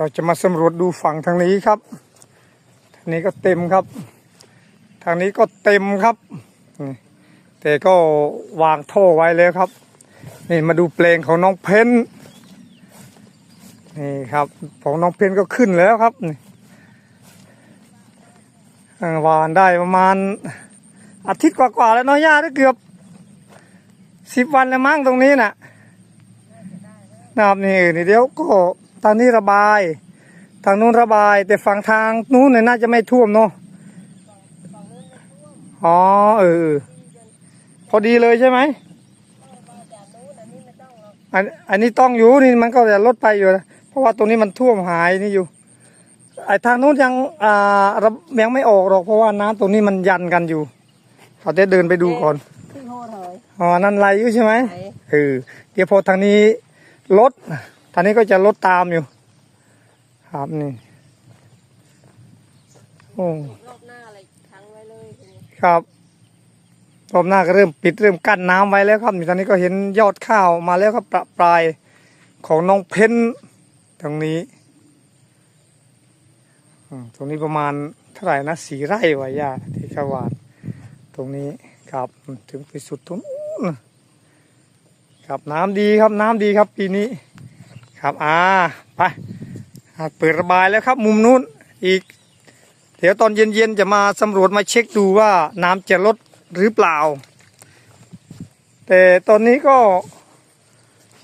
เราจะมาสำรวจดูฝั่งทางนี้ครับ ทางนี้ก็เต็มครับ ทางนี้ก็เต็มครับ แต่ก็วางท่อไว้แล้วครับ นี่มาดูเปลงของน้องเพนนี่ครับ ของน้องเพนก็ขึ้นแล้วครับนี่วานได้ประมาณอาทิตย์กว่าๆแล้วนาะย่าได้เกือบสิบวันแล้วมั้งตรงนี้น่ะนะครับนี่นี่เดี๋ยวก็ ทางนี้ระบาย ทางนู้นระบาย แต่ฝั่งทางนู้นเนี่ยน่าจะไม่ท่วมเนาะอ๋อเออเออพอดีเลยใช่ไหมอันอันนี้ต้องอยู่นี่มันก็จะลดไปอยู่นะเพราะว่าตรงนี้มันท่วมหายนี่อยู่ไอ้ทางนู้นยังอ่าระยังไม่ออกหรอกเพราะว่าน้ำตรงนี้มันยันกันอยู่เขาจะเดินไปดูก่อนขึ้นโหดเลยอ๋อนั่นไรอยู่ใช่ไหมไหนเออเดี๋ยวพอทางนี้ลด ทางนี้ก็จะลดตามอยู่ ครับนี่โอ้รอบหน้าอะไรทั้งไว้เลยทีนี้ครับรอบหน้าก็เริ่มปิดเริ่มกั้นน้ำไว้แล้วครับนี่ตอนนี้ก็เห็นยอดข้าวมาแล้วครับประปรายของน้องเพ้นตรงนี้อืมตรงนี้ประมาณเท่าไหร่นะสี่ไร่วะย่าที่ขาวานตรงนี้ครับถึงไปสุดตรงนู้นครับน้ำดีครับน้ำดีครับปีนี้ ครับอ่าไปเปิดระบายแล้วครับมุมนู้นอีก เดี๋ยวตอนเย็นๆจะมาสำรวจมาเช็คดูว่าน้ำจะลดหรือเปล่า แต่ตอนนี้ก็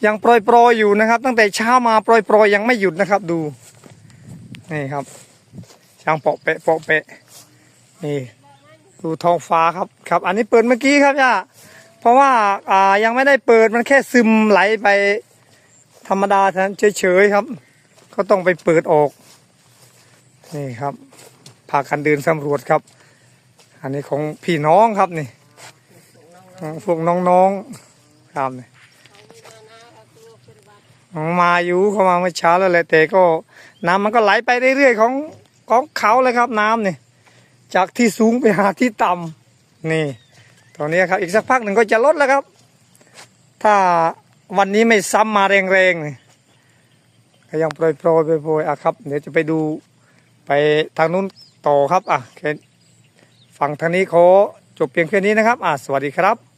ยังโปรยๆอยู่นะครับ ตั้งแต่เช้ามาโปรยๆยังไม่หยุดนะครับดูนี่ครับช่างเปาะเปะเปาะเปะนี่ดูท้องฟ้าครับครับ อันนี้เปิดเมื่อกี้ครับย่าเพราะว่าอ่ายังไม่ได้เปิดมันแค่ซึมไหลไป ธรรมดาท่านเฉยๆครับ ก็ต้องไปเปิดออก นี่ครับพากันเดินสำรวจครับ อันนี้ของพี่น้องครับนี่ของพวกน้องๆครับนี่มาอยู่เข้ามาเมื่อเช้าแล้วแหละแต่ก็น้ำมันก็ไหลไปเรื่อยๆของของเขาเลยครับน้ำนี่จากที่สูงไปหาที่ต่ำนี่ตรงนี้ครับอีกสักพักหนึ่งก็จะลดแล้วครับ ถ้า วันนี้ไม่ซ้ำมาแรงๆเลยก็ยังโปรยโปรยโปรยอะครับ เดี๋ยวจะไปดูไปทางนู้นต่อครับอะฝั่งทางนี้ขอจบเพียงแค่นี้นะครับอะสวัสดีครับ